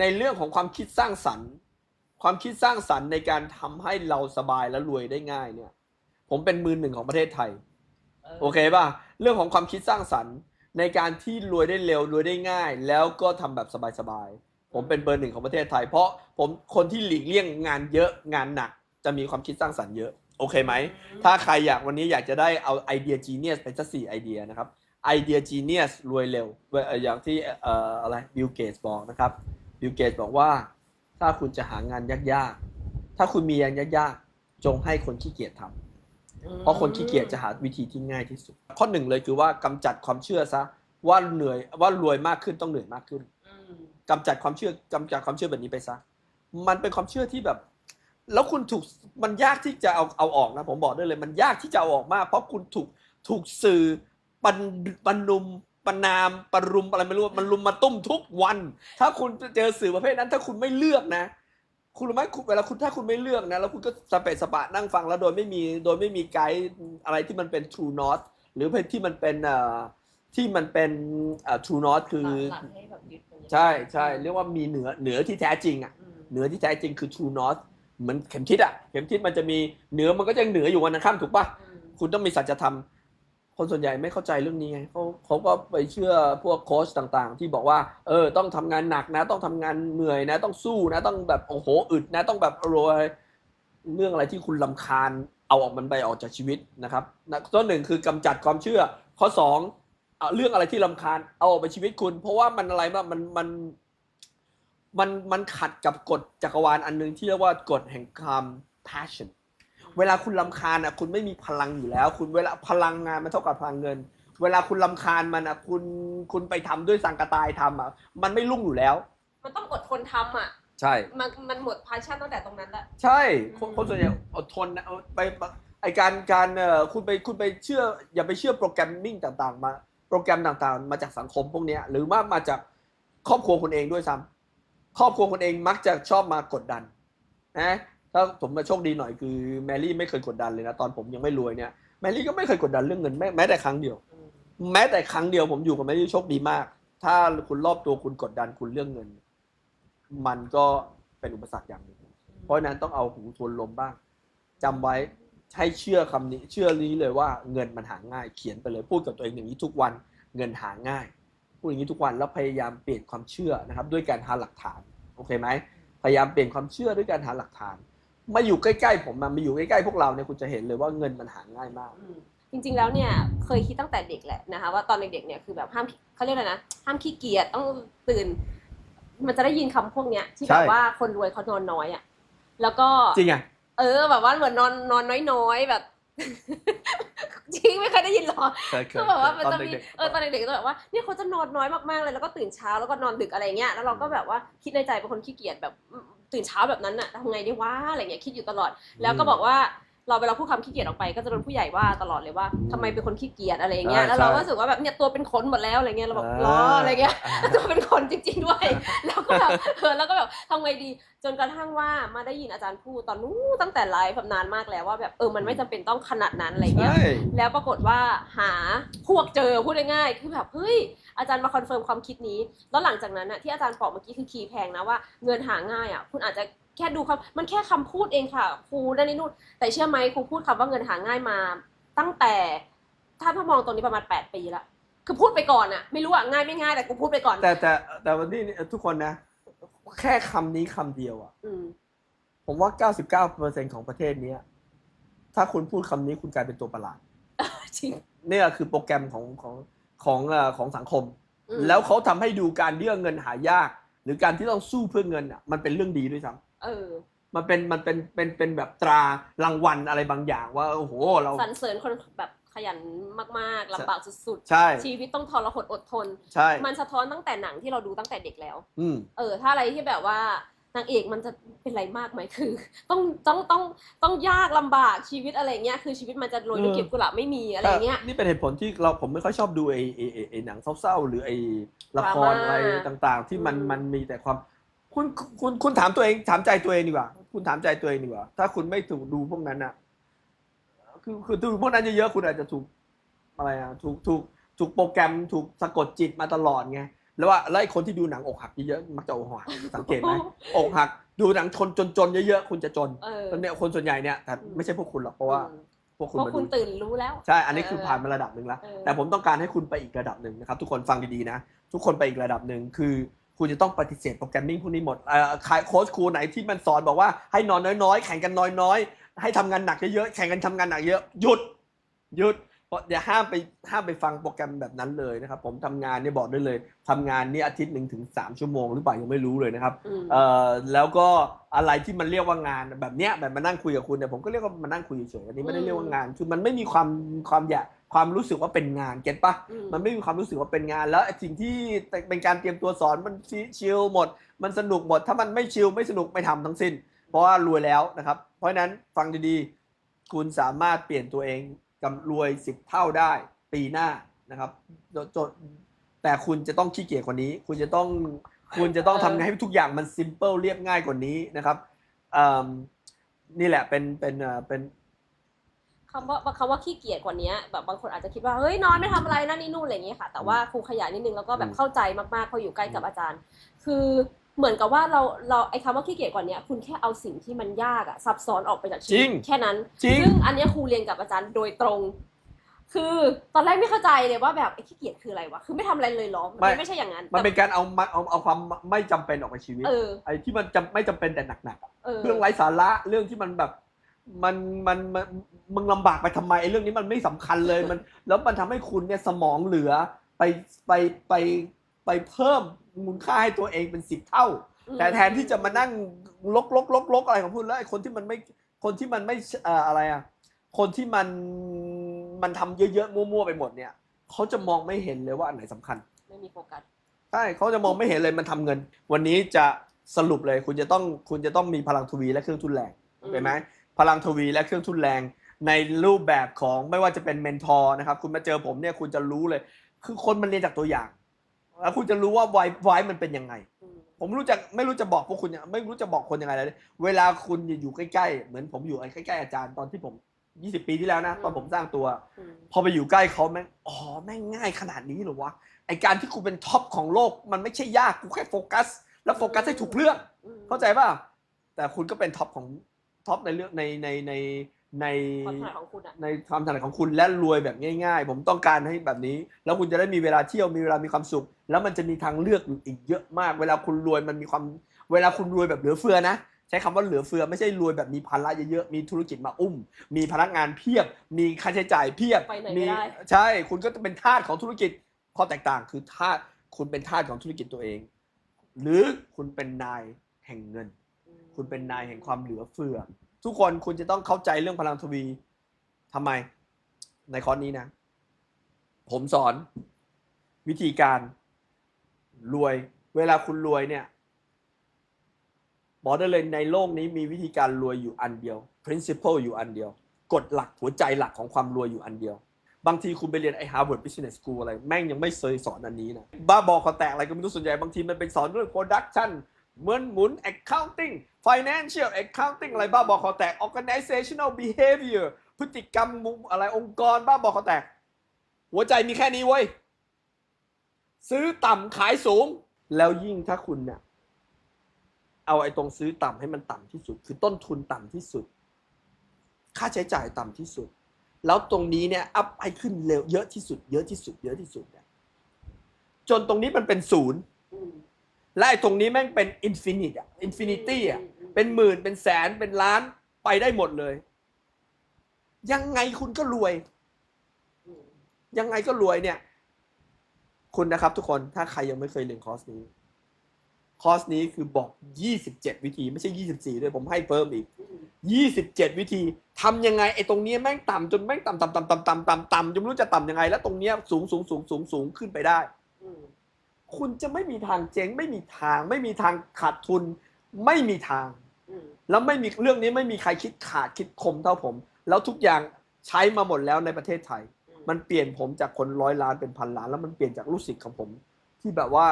ในเรื่องของความคิดสร้างสรรค์ ความคิดสร้างสรรค์ในการทำให้เราสบายและรวยได้ง่ายเนี่ย ผมเป็นมือหนึ่งของประเทศไทย โอเคป่ะ เรื่องของความคิดสร้างสรรค์ในการที่รวยได้เร็วรวยได้ง่าย แล้วก็ทำแบบสบายๆ ผมเป็นเบอร์หนึ่งของประเทศไทย เพราะผมคนที่หลีกเลี่ยงงานเยอะงานหนัก จะมีความคิดสร้างสรรค์เยอะ โอเคไหม ถ้าใครอยากวันนี้อยากจะได้เอาไอเดียจีเนียสไปสักสี่ไอเดียนะครับไอเดียจีเนียสรวยเร็วเอ่ออย่างที่เอ่ออะไรบิลเกตบอกนะครับ บิลเกตบอกว่า ถ้าคุณจะหางานยากๆ ถ้าคุณมีงานยากๆ จงให้คนขี้เกียจทำเพราะคนขี้เกียจจะหาวิธีที่ง่ายที่สุด ข้อหนึ่งเลยคือว่ากำจัดความเชื่อซะว่าเหนื่อยว่ารวยมากขึ้นต้องเหนื่อยมากขึ้นอืมกำจัดความเชื่อกำจัดความเชื่อแบบนี้ไปซะมันเป็นความเชื่อที่แบบ แล้วคุณถูกมันยากที่จะเอาเอาออกนะผมบอกได้เลย มันยากที่จะเอาออกมาก เพราะคุณถูกถูกสื่อปันปันนุม ปนามปรุมอะไรไม่รู้มันลุมมาตุ้มทุกวัน ถ้าคุณเจอสื่อประเภทนั้น ถ้าคุณไม่เลือกนะ คุณรู้ไหมคุณเวลาคุณถ้าคุณไม่เลือกนะ แล้วคุณก็สเปะสปะนั่งฟังแล้วโดยไม่มีโดยไม่มีไกด์อะไรที่มันเป็น true north หรือเป็นที่มันเป็นเอ่อที่มันเป็นเอ่อ true north คือหลักๆให้แบบยึดตรงนี้ใช่ใช่เรียกว่ามีเหนือเหนือที่แท้จริงอะอืมเหนือที่แท้จริงคือ true north เหมือนเข็มทิศอะเข็มทิศมันจะมีเหนือมันก็ยังเหนืออยู่วันนะข้ามถูกปะอืมคุณต้องมีสัจธรรม คนส่วนใหญ่ไม่เข้าใจเรื่องนี้ไงเขาเขาก็ไปเชื่อพวกโค้ชต่างๆ ที่บอกว่า เออ ต้องทำงานหนักนะ ต้องทำงานเหนื่อยนะ ต้องสู้นะ ต้องแบบโอ้โหอึดนะ ต้องแบบโรยเรื่องอะไรที่คุณลำคาญเอาออกมันไปออกจากชีวิตนะครับนะข้อหนึ่งคือกำจัดความเชื่อ ข้อสองเรื่องอะไรที่ลำคาญเอาออกไปชีวิตคุณ เพราะว่ามันอะไรบ้างมันมันมันมันขัดกับกฎจักรวาลอันหนึ่งที่เรียกว่ากฎแห่งความ passion เวลาคุณลำคาญอะคุณไม่มีพลังอยู่แล้ว คุณเวลาพลังงานมันเท่ากับพลังเงิน เวลาคุณลำคาญมันอะคุณคุณไปทำด้วยสังกตายทำอะมันไม่รุ่งอยู่แล้ว มันต้องอดทนทำอะ ใช่ มันมันหมดพาชั่นตั้งแต่ตรงนั้นแหละ ใช่คนคนส่วนใหญ่อดทนนะเอาไปไอการการเอ่อคุณไปคุณไปเชื่อ อย่าไปเชื่อโปรแกรมมิ่งต่างๆ มา โปรแกรมต่างๆ มาจากสังคมพวกเนี้ย หรือว่ามาจากครอบครัวคุณเองด้วยซ้ำครอบครัวคุณเองมักจะชอบมากดดันนะ ถ้าผมมาโชคดีหน่อยคือแมรี่ไม่เคยกดดันเลยนะตอนผมยังไม่รวยเนี่ยแมรี่ก็ไม่เคยกดดันเรื่องเงินแม้แต่ครั้งเดียว แม้แต่ครั้งเดียวผมอยู่กับแมรี่โชคดีมาก ถ้าคุณรอบตัวคุณกดดันคุณเรื่องเงิน มันก็เป็นอุปสรรคอย่างหนึ่งเพราะฉะนั้นต้องเอาหูทวนลมบ้างจำไว้ให้เชื่อคำนี้ เชื่อนี้เลยว่าเงินมันหาง่าย เขียนไปเลยพูดกับตัวเองอย่างนี้ทุกวันเงินหาง่ายพูดอย่างนี้ทุกวันแล้วพยายามเปลี่ยนความเชื่อนะครับ ด้วยการหาหลักฐานโอเคไหมพยายามเปลี่ยนความเชื่อด้วยการหาหลักฐาน มาอยู่ใกล้ๆผมมามาอยู่ใกล้ๆพวกเราเนี่ยคุณจะเห็นเลยว่าเงินมันหาง่ายมากอืมจริงๆแล้วเนี่ยเคยคิดตั้งแต่เด็กแหละนะคะว่าตอนเด็กๆเนี่ยคือแบบห้ามเขาเรียกอะไรนะห้ามขี้เกียจต้องตื่น มันจะได้ยินคำพวกเนี้ยที่ใช่แบบว่าคนรวยเขานอนน้อยอะแล้วก็ จริงอะ เออแบบว่าเหมือนนอนนอนน้อยๆแบบ จริงไม่เคยได้ยินหรอเคยเคยคือแบบว่ามันตอนจะมีเด็กเออตอนเด็กๆก็แบบว่าเนี่ยเขาจะนอนน้อยมากๆเลยแล้วก็ตื่นเช้าแล้วก็นอนดึกอะไรเงี้ยแล้วเราก็แบบว่าคิดในใจเป็นคนขี้เกียจแบบอืม ตื่นเช้าแบบนั้นน่ะทำไงดีวะอะไรเงี้ยคิดอยู่ตลอด แล้วก็บอกว่า เราเวลาพูดคำขี้เกียจออกไปก็จะโดนผู้ใหญ่ว่าตลอดเลยว่าทำไมเป็นคนขี้เกียจอะไรอย่างเงี้ยใช่แล้วเราใช่ก็รู้สึกว่าแบบเนี่ยตัวเป็นขนหมดแล้วอะไรเงี้ยเราบอกอ่าล้ออะไรเงี้ยตัวเป็นคนจริง ๆด้วย แล้วก็แบบเออแล้วก็แบบทำไงดี จนกระทั่งว่ามาได้ยินอาจารย์พูดตอนนู้นตั้งแต่ไลฟ์แบบนานมากแล้วว่าแบบเออมันไม่จำเป็นต้องขนาดนั้นอะไรเงี้ย ใช่ แล้วปรากฏว่าหาพวกเจอพูดง่ายๆคือแบบเฮ้ยอาจารย์มาคอนเฟิร์มความคิดนี้ แล้วหลังจากนั้นน่ะที่อาจารย์บอกเมื่อกี้คือคีย์แพงนะว่าเงินหาง่ายอะคุณอาจจะ แค่ดูคำมันแค่คำพูดเองค่ะ ครูนั่นนี่นู่นแต่เชื่อไหมครูพูดคำว่าเงินหาง่ายมา ตั้งแต่ถ้าถ้ามองตรงนี้ประมาณแปดปีละคือพูดไปก่อนอะไม่รู้อะง่ายไม่ง่ายแต่กูพูดไปก่อน แต่แต่แต่วันนี้ทุกคนนะ แค่คำนี้คำเดียวอะอืมผมว่า 99%ของประเทศเนี้ยถ้าคุณพูดคำนี้คุณกลายเป็นตัวประหลาดจริงเนี่ยคือโปรแกรมของของของเอ่อของสังคมอืมแล้วเขาทำให้ดูการเรื่องเงินหายาก หรือการที่ต้องสู้เพื่อเงินอะมันเป็นเรื่องดีด้วยซ้ เออำมันเป็นมันเป็นเป็นเป็นแบบตรารางวัลอะไรบางอย่างว่าโอ้โหเรา สรรเสริญคนแบบขยันมากๆลำบากสุดใช่ ๆ ชีวิตต้องทรหดอดทน ใช่มันสะท้อนตั้งแต่หนังที่เราดูตั้งแต่เด็กแล้ว อืม เออ ถ้าอะไรที่แบบว่านางเอกมันจะเป็นไรมากไหมคือ ต้องต้องต้องต้องยากลำบากชีวิตอะไรเงี้ยคือชีวิตมันจะโรยด้วยเออ เก็บกุหลาบไม่มีอะไรเงี้ยนี่เป็นเหตุผลที่เราผมไม่ค่อยชอบดูไอ้ไอ้ไอ้ไอ้หนังเศร้าๆ หรือไอ้ละครดราม่าอะไรต่างๆ ที่มันอืม มันมีแต่ความ คุณคุณคุณถามตัวเองถามใจตัวเองดีกว่า คุณถามใจตัวเองดีกว่า ถ้าคุณไม่ถูกดูพวกนั้นอะ คือคือดูพวกนั้นเยอะๆคุณอาจจะถูกอะไรอะถูกถูกถูกโปรแกรมถูกสะกดจิตมาตลอดไงแล้วว่าแล้วไอ้คนที่ดูหนังอกหักเยอะๆมักจะอกหักสังเกตไหมอกหักดูหนังคนจนๆเยอะๆคุณจะจนเออตอนเนี้ยคนส่วนใหญ่เนี่ยแต่ไม่ใช่พวกคุณหรอกเพราะว่าอืมพวกคุณเพราะมาคุณดูตื่นรู้แล้ว ใช่ อันนี้คือผ่านมาระดับหนึ่งแล้วเออแต่ผมต้องการให้คุณไปอีกระดับหนึ่งนะครับ ทุกคนฟังดีๆนะ ทุกคนไปอีกระดับหนึ่งคือ คุณจะต้องปฏิเสธโปรแกรมมิ่งพวกนี้หมดเอ่อใครโค้ชครูไหนที่มันสอนบอกว่าให้นอนน้อยๆ แข่งกันน้อยๆ ให้ทำงานหนักเยอะๆ แข่งกันทำงานหนักเยอะ หยุด หยุด เพราะอย่าห้ามไปห้ามไปฟังโปรแกรมแบบนั้นเลยนะครับ ผมทำงานเนี่ยบอกได้เลยทำงานนี่อาทิตย์หนึ่งถึงสามชั่วโมงหรือเปล่ายังไม่รู้เลยนะครับอืมเอ่อ แล้วก็อะไรที่มันเรียกว่างานแบบเนี้ยแบบมานั่งคุยกับคุณเนี่ยผมก็เรียกว่ามานั่งคุยเฉยๆ อันนี้ไม่ได้เรียกว่างาน คือมันไม่มีความความอยาก ความรู้สึกว่าเป็นงานเก็ตปะอืมมันไม่มีความรู้สึกว่าเป็นงานแล้วไอ้สิ่งที่เป็นการเตรียมตัวสอนมันชิลหมด มันสนุกหมด ถ้ามันไม่ชิลไม่สนุกไม่ทำทั้งสิ้น เพราะว่ารวยแล้วนะครับ เพราะฉะนั้นฟังดีๆ คุณสามารถเปลี่ยนตัวเองกำรวยสิบเท่าได้ปีหน้านะครับโดโจแต่คุณจะต้องขี้เกียจกว่านี้ คุณจะต้องคุณจะต้องทำไงให้ทุกอย่างมันซิมเ l ิลเรียบง่ายกว่านี้นะครับอืมนี่แหละเป็นเป็นเอ่อเป็น คำว่าคำว่าขี้เกียจกว่านี้แบบบางคนอาจจะคิดว่าเฮ้ยนอนไม่ทำอะไรนั่นนี่นู่นอะไรอย่างเงี้ยค่ะ แต่ว่าครูขยายนิดนึงแล้วก็แบบอืมเข้าใจมากๆเพราะอยู่ใกล้กับอาจารย์ คือเหมือนกับว่าเราเราไอ้คำว่าขี้เกียจกว่านี้คุณแค่เอาสิ่งที่มันยากอะซับซ้อนออกไปจากชีจริวิตงแค่นั้นจริงซึ่งอันเนี้ยครูเรียนกับอาจารย์โดยตรง คือตอนแรกไม่เข้าใจเลยว่าแบบไอ้ขี้เกียจคืออะไรวะคือไม่ทำอะไรเลยเหรอไม่มันไม่ใช่อย่างนั้น มันเป็นการเอามาเอาเอาความไม่จำเป็นออกไปชีวิตเออไอ้ที่มันจำไม่จำเป็นแต่หนักๆอะเออเรื่องไร้สาระเรื่องที่มันแบบ มันมันมันมึงลำบากไปทำไมไอ้เรื่องนี้มันไม่สำคัญเลยมัน แล้วมันทำให้คุณเนี่ยสมองเหลือไปไปไปไปเพิ่มมูลค่าให้ตัวเองเป็นสิบเท่าแต่แทนที่จะมานั่งลกลกลกลกอะไรของคุณแล้วไอ้คนที่มันไม่คนที่มันไม่เอ่ออะไรอะคนที่มันมันทำเยอะๆมั่วๆไปหมดเนี่ยเขาจะมองไม่เห็นเลยว่าอันไหนสำคัญ ไม่มีโฟกัสใช่เขาจะมองไม่เห็นเลยมันทำเงิน วันนี้จะสรุปเลยคุณจะต้องคุณจะต้องมีพลังทวีและเครื่องทุนแรงอืมเห็นไหม พลังทวีและเครื่องทุนแรง ในรูปแบบของไม่ว่าจะเป็นเมนทอร์นะครับ คุณมาเจอผมเนี่ยคุณจะรู้เลย คือคนมันเรียนจากตัวอย่าง แล้วคุณจะรู้ว่าไวไวมันเป็นยังไงอืมผมรู้จักไม่รู้จะบอกพวกคุณยังไม่รู้จะบอกคนยังไงเลยเวลาคุณอยู่ใกล้ๆเหมือนผมอยู่ใกล้ๆอาจารย์ตอนที่ผม20ปีที่แล้วนะตอนผมสร้างตัวอืมพอไปอยู่ใกล้เขาแม่งอ๋อแม่งง่ายขนาดนี้เหรอวะไอการที่กูเป็นท็อปของโลกมันไม่ใช่ยากกูแค่โฟกัส แล้วโฟกัสให้ถูกเรื่องอืมเข้าใจป่ะแต่คุณก็เป็นท็อปของ ท็อปในเรื่องในในในในความถนัดของคุณอะในความถนัดของคุณและรวยแบบง่าย ๆ ผมต้องการให้แบบนี้ แล้วคุณจะได้มีเวลาเที่ยวมีเวลามีความสุข แล้วมันจะมีทางเลือกอยู่อีกเยอะมาก เวลาคุณรวยมันมีความเวลาคุณรวยแบบเหลือเฟือนะใช้คำว่าเหลือเฟือไม่ใช่รวยแบบมีภาระเยอะๆมีธุรกิจมาอุ้ม มีพนักงานเพียบ มีค่าใช้จ่ายเพียบไปไหนไม่ได้ใช่คุณก็จะเป็นทาสของธุรกิจข้อแตกต่างคือทาสคุณเป็นทาสของธุรกิจตัวเอง หรือคุณเป็นนายแห่งเงิน คุณเป็นนายแห่งความเหลือเฟือ ทุกคนคุณจะต้องเข้าใจเรื่องพลังทวีทำไม ในคอร์สนี้นะ ผมสอนวิธีการรวย เวลาคุณรวยเนี่ยบอกได้เลยในโลกนี้มีวิธีการรวยอยู่อันเดียว principle อยู่อันเดียว กฎหลักหัวใจหลักของความรวยอยู่อันเดียว บางทีคุณไปเรียนไอ้ Harvard Business School อะไร แม่งยังไม่เคยสอนอันนี้นะ บ้าบอคอแตกอะไรก็ไม่รู้ส่วนใหญ่บางทีมันเป็นสอนเรื่อง production เหมือนหมุน accounting financial accounting อะไรบ้าบอคอแตก organizational behavior พฤติกรรมมุมอะไรองค์กรบ้าบอคอแตก หัวใจมีแค่นี้เว้ย ซื้อต่ำขายสูง แล้วยิ่งถ้าคุณเนี่ยเอาไอ้ตรงซื้อต่ำให้มันต่ำที่สุด คือต้นทุนต่ำที่สุด ค่าใช้จ่ายต่ำที่สุด แล้วตรงนี้เนี่ยอัพให้ขึ้นเร็วเยอะที่สุด เยอะที่สุด เยอะที่สุดเนี่ยจนตรงนี้มันเป็นศูนย์ และไอ้ตรงนี้แม่งเป็นอินฟินิตอะอินฟินิตี้อะเป็นหมื่นเป็นแสนเป็นล้านไปได้หมดเลย ยังไงคุณก็รวย ยังไงก็รวยเนี่ย คุณนะครับทุกคนถ้าใครยังไม่เคยเรียนคอร์สนี้คอร์สนี้คือบอก 27 วิธี ไม่ใช่ 24 ด้วยผมให้เพิ่มอีก 27 วิธีทำยังไงไอ้ตรงนี้แม่งต่ำจนแม่งต่ำต่ำต่ำต่ำต่ำต่ำต่ำจนไม่รู้จะต่ำยังไง แล้วตรงเนี้ยสูงสูงสูงสูงสูงขึ้นไปได้ คุณจะไม่มีทางเจ๊งไม่มีทาง ไม่มีทางขาดทุน ไม่มีทางอืมแล้วไม่มีเรื่องนี้ไม่มีใครคิดขาดคิดคมเท่าผม แล้วทุกอย่างใช้มาหมดแล้วในประเทศไทย มันเปลี่ยนผมจากคนร้อยล้านเป็นพันล้าน แล้วมันเปลี่ยนจากลูกศิษย์ของผม ที่แบบว่า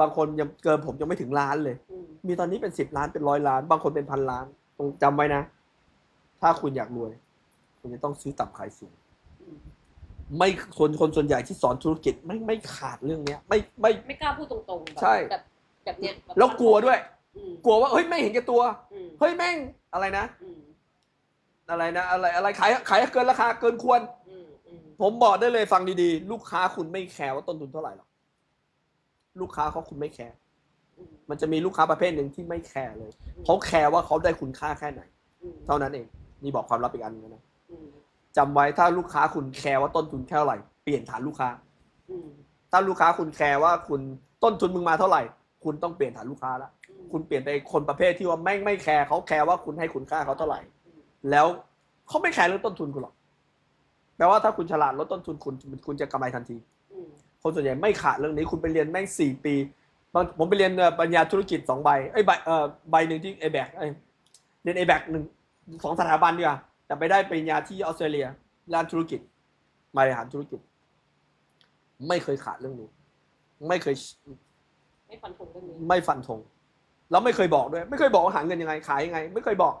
บางคนยังเกินผมยังไม่ถึงล้านเลยอืมมีตอนนี้เป็นสิบล้านเป็นร้อยล้าน บางคนเป็นพันล้านต้องจำไว้นะ ถ้าคุณอยากรวย คุณจะต้องซื้อต่ำขายสูงอืม ไม่คนคนส่วนใหญ่ที่สอนธุรกิจไม่ไม่ขาดเรื่องเนี้ย ไม่ไม่ ไม่กล้าพูดตรงๆแบบใช่ แบบแบบเนี้ยบบแล้วกลัวด้วย อืมกลัวว่าเฮ้ยไม่เห็นแก่ตัว อืมเฮ้ยแม่งอะไรนะ อืมอะไรนะอะไรอะไรขายขายเกินราคาเกินควร อืมอืมผมบอกได้เลยฟังดีๆ ลูกค้าคุณไม่แคร์ว่าต้นทุนเท่าไหร่หรอกลูกค้าเขาคุณไม่แคร์อืมมันจะมีลูกค้าประเภทหนึ่งที่ไม่แคร์เลยเขาแคร์ว่าเขาได้คุณค่าแค่ไหน อืมเท่านั้นเองนี่บอกความลับอีกอันหนึงนะอืม จำไว้ถ้าลูกค้าคุณแคร์ว่าต้นทุนแค่เท่าไหร่เปลี่ยนฐานลูกค้า อืมถ้าลูกค้าคุณแคร์ว่าคุณต้นทุนมึงมาเท่าไหร่ คุณต้องเปลี่ยนฐานลูกค้าละอืม คุณเปลี่ยนไปคนประเภทที่ว่าแม่งไม่แคร์เขาแคร์ว่าคุณให้คุณค่าเขาเท่าไหร่อืมแล้วเขาไม่แคร์เรื่องต้นทุนคุณหรอกแปลว่าถ้าคุณฉลาดลดต้นทุนคุณคุณจะกำไรทันที อืมคนส่วนใหญ่ไม่ขาดเรื่องนี้คุณไปเรียนแม่งสี่ปีบางผมไปเรียนเอ่อปัญญาธุรกิจสองใบเอ้ยใบเอ่อใบหนึ่งที่เอแบกเรียนเอแบกหนึ่งสองสถาบันดีกว่า แต่ไปได้ปริญญาที่ออสเตรเลียด้านธุรกิจบริหารธุรกิจ ไม่เคยขาดเรื่องนี้ ไม่เคย ไม่ฟันธงเรื่องนี้ไม่ฟันธงแล้วไม่เคยบอกด้วย ไม่เคยบอกว่าหาเงินยังไงขายยังไง ไม่เคยบอก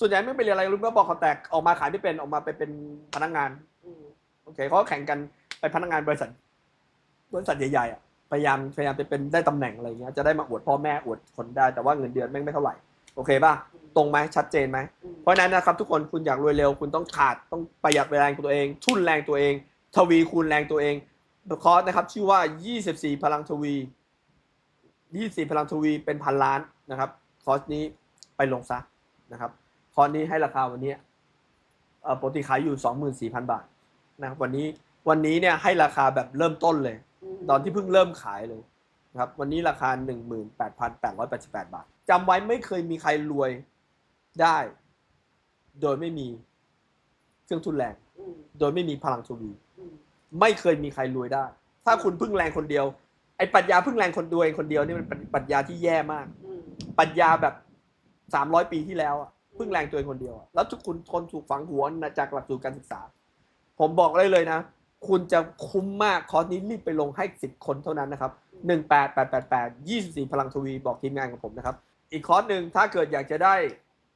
ส่วนใหญ่ไม่ไปเรียนอะไรรู้ไหมบอกเขาแตกออกมาขายไม่เป็นออกมาไปเป็นพนักงานอืมโอเคเขาก็แข่งกันไปพนักงานบริษัทบริษัทใหญ่ๆอะพยายามพยายามไปเป็นได้ตำแหน่งอะไรเงี้ยจะได้มาอวดพ่อแม่อวดคนได้แต่ว่าเงินเดือนแม่งไม่เท่าไหร่โอเคป่ะ ตรงไหมชัดเจนไหมอืมเพราะฉะนั้นนะครับทุกคนคุณอยากรวยเร็ว คุณต้องขาดต้องประหยัดแรงตัวเอง ทุนแรงตัวเอง ทวีคูณแรงตัวเองคอร์สนะครับชื่อว่า 24 พลังทวี 24 พลังทวีเป็นพันล้านนะครับคอร์สนี้ไปลงซะนะครับคอร์สนี้ให้ราคาวันนี้เอ่อปกติขายอยู่ 24,000 บาทนะครับวันนี้วันนี้เนี่ยให้ราคาแบบเริ่มต้นเลยมตอนที่เพิ่งเริ่มขายเลยนะครับวันนี้ราคา 18,888 บาทจำไว้ไม่เคยมีใครรวย ได้โดยไม่มีเครื่องทุนแรงอืมโดยไม่มีพลังทวีอืมไม่เคยมีใครรวยได้ ถ้าคุณพึ่งแรงคนเดียว ไอ้ปรัชญาพึ่งแรงคนเดียวเองคนเดียวนี่มันเป็นปรัชญาที่แย่มากอืมปรัชญาแบบ300ปีที่แล้วอะพึ่งแรงตัวเองคนเดียวอะแล้วทุกคุณทนถูกฝังหัวจากหลักสูตรการศึกษา ผมบอกได้เลยนะ คุณจะคุ้มมากคอร์สนี้รีบไปลงให้10คนเท่านั้นนะครับ18888 24พลังทวีบอกทีมงานของผมนะครับ อีกคอร์สหนึ่งถ้าเกิดอยากจะได้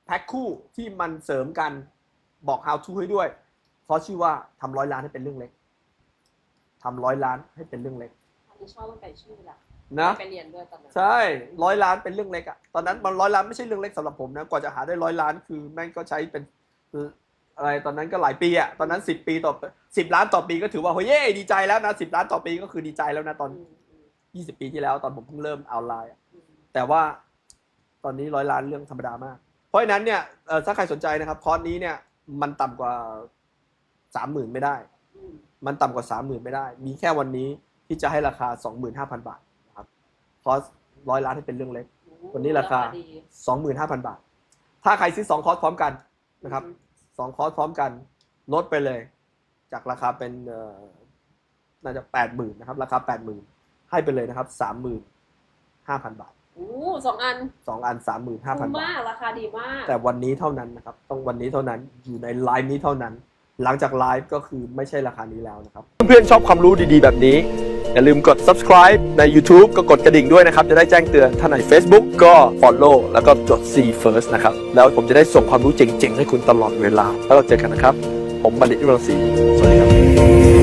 แพ็คคู่ที่มันเสริมกันบอก how to ให้ด้วยคอร์สชื่อว่าทำร้อยล้านให้เป็นเรื่องเล็กทำร้อยล้านให้เป็นเรื่องเล็กอันนี้ชอบตั้งแต่ชื่อแหละนะไปเรียนด้วยตอนนั้นใช่ร้อยล้านเป็นเรื่องเล็กอะตอนนั้นมันร้อยล้านไม่ใช่เรื่องเล็กสำหรับผมนะกว่าจะหาได้ร้อยล้านคือแม่งก็ใช้เป็นอะไรตอนนั้นก็หลายปีอะตอนนั้นสิบปีต่อสิบล้านต่อปีก็ถือว่าเฮ้ยเย่ดีใจแล้วนะสิบล้านต่อปีก็คือดีใจแล้วนะตอนอืมอืมยี่สิบปีที่แล้วตอนผมเพิ่งเริ่มเอาไลน์อะอืมแต่ว่าตอนนี้ร้อยล้านเรื่องธรรมดามากเพ ราะฉะนั้นเนี่ยเอ่อถ้าใครสนใจนะครับคอร์สนี้เนี่ยมันต่ำกว่าสามหมื่นไม่ได้อืมมันต่ำกว่าสามหมื่นไม่ได้ มีแค่วันนี้ที่จะให้ราคาสองหมื่นห้าพันบาทนะครับคอร์สร้อยล้านให้เป็นเรื่องเล็ก วันนี้ราคาดีสองหมื่นห้าพันบาท ถ้าใครซื้อสองคอร์สพร้อมกันนะครับอืมสองคอร์สพร้อมกันลดไปเลย จากราคาเป็นเอ่อน่าจะแปดหมื่นนะครับ ราคาแปดหมื่นให้ไปเลยนะครับสามหมื่นห้าพันบาท โอ้สองอันสองอันสามหมื่นห้าพันคุ้มบาท มากราคาดีมากแต่วันนี้เท่านั้นนะครับ ต้องวันนี้เท่านั้นอยู่ในไลฟ์นี้เท่านั้น หลังจากไลฟ์ก็คือไม่ใช่ราคานี้แล้วนะครับ เพื่อนๆชอบความรู้ดีๆ แบบนี้ อย่าลืมกด subscribe ใน YouTube ก็กดกระดิ่งด้วยนะครับ จะได้แจ้งเตือนถ้าใน Facebook ก็ follow แล้วก็จด see first นะครับ แล้วผมจะได้ส่งความรู้เจ๋งๆ ให้คุณตลอดเวลา แล้วเราเจอกันนะครับ ผมบัณฑิตวิรังศรีสวัสดีครับ